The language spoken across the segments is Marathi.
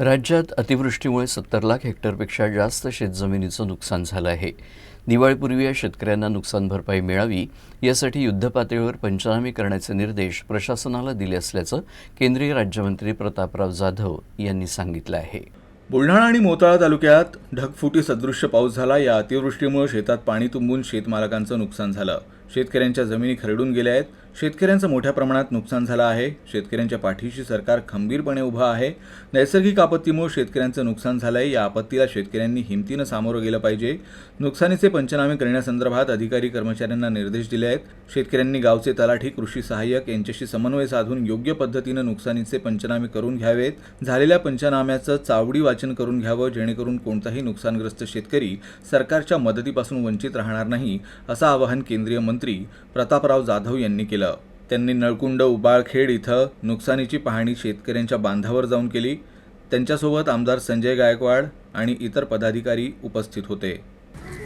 राज्यात अतिवृष्टीमुळे सत्तर लाख हेक्टरपेक्षा जास्त शेतजमिनीचं नुकसान झालं आहे. दिवाळीपूर्वी या शेतकऱ्यांना नुकसान भरपाई मिळावी यासाठी युद्धपातळीवर पंचनामे करण्याचे निर्देश प्रशासनाला दिले असल्याचं केंद्रीय राज्यमंत्री प्रतापराव जाधव यांनी सांगितलं आहे. बुलढाणा आणि मोताळा तालुक्यात ढगफुटी सदृश्य पाऊस झाला. या अतिवृष्टीमुळे शेतात पाणी तुंबून शेतमालकांचं नुकसान झालं. शेतकऱ्यांच्या जमिनी खरडून गेल्या आहेत. शेतकऱ्यांचं मोठ्या प्रमाणात नुकसान झालं आहे. शेतकऱ्यांच्या पाठीशी सरकार खंबीरपणे उभं आहे. नैसर्गिक आपत्तीमुळे शेतकऱ्यांचं नुकसान झालं आहे या आपत्तीला शेतकऱ्यांनी हिमतीनं सामोरं गेलं पाहिजे. नुकसानीचे पंचनामे करण्यासंदर्भात अधिकारी कर्मचाऱ्यांना निर्देश दिले आहेत. शेतकऱ्यांनी गावचे तलाठी कृषी सहाय्यक यांच्याशी समन्वय साधून योग्य पद्धतीनं नुकसानीचे पंचनामे करून घ्यावेत. झालेल्या पंचनाम्याचं चावडी वाचन करून घ्यावं जेणेकरून कोणताही नुकसानग्रस्त शेतकरी सरकारच्या मदतीपासून वंचित राहणार नाही असं आवाहन केंद्रीय मंत्री प्रतापराव जाधव यांनी केलं. त्यांनी नळकुंड उबाळखेड इथं नुकसानीची पाहणी शेतकऱ्यांच्या बांधावर जाऊन केली. त्यांच्यासोबत आमदार संजय गायकवाड आणि इतर पदाधिकारी उपस्थित होते.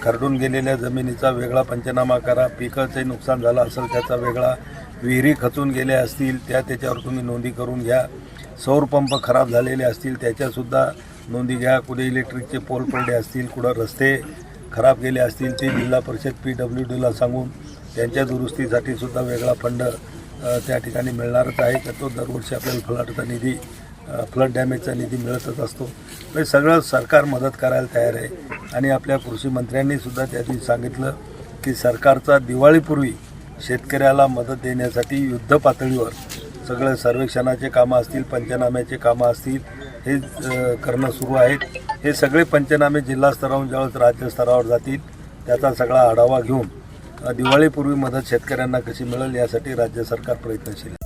खरडून गेलेल्या जमिनीचा वेगळा पंचनामा करा. पिकाचे नुकसान झालं असेल त्याचा वेगळा विहिरी खचून गेल्या असतील त्या त्याच्यावर तुम्ही नोंदी करून घ्या. सौर पंप खराब झालेले असतील त्याच्यासुद्धा नोंदी घ्या. कुठे इलेक्ट्रिकचे पोल पडले असतील कुठं रस्ते खराब गेले असतील ते जिल्हा परिषद पी डब्ल्यू डीला सांगून त्यांच्या दुरुस्तीसाठी सुद्धा वेगळा फंड त्या ठिकाणी मिळणारच आहे. तर तो दरवर्षी आपल्याला फ्लडचा निधी फ्लड डॅमेजचा निधी मिळतच असतो. म्हणजे सगळं सरकार मदत करायला तयार आहे. आणि आपल्या कृषी मंत्र्यांनीसुद्धा त्या दिवशी सांगितलं की सरकारचा दिवाळीपूर्वी शेतकऱ्याला मदत देण्यासाठी युद्ध पातळीवर सगळं सर्वेक्षणाचे कामं असतील पंचनाम्याचे कामं असतील हे करणं सुरू आहेत. हे सगळे पंचनामे जिल्हा स्तरावरून ज्यावेळेस राज्य स्तरावर जातील त्याचा सगळा आढावा घेऊन दिवाळीपूर्वी मदत शेतकऱ्यांना कशी मिळेल यासाठी राज्य सरकार प्रयत्नशील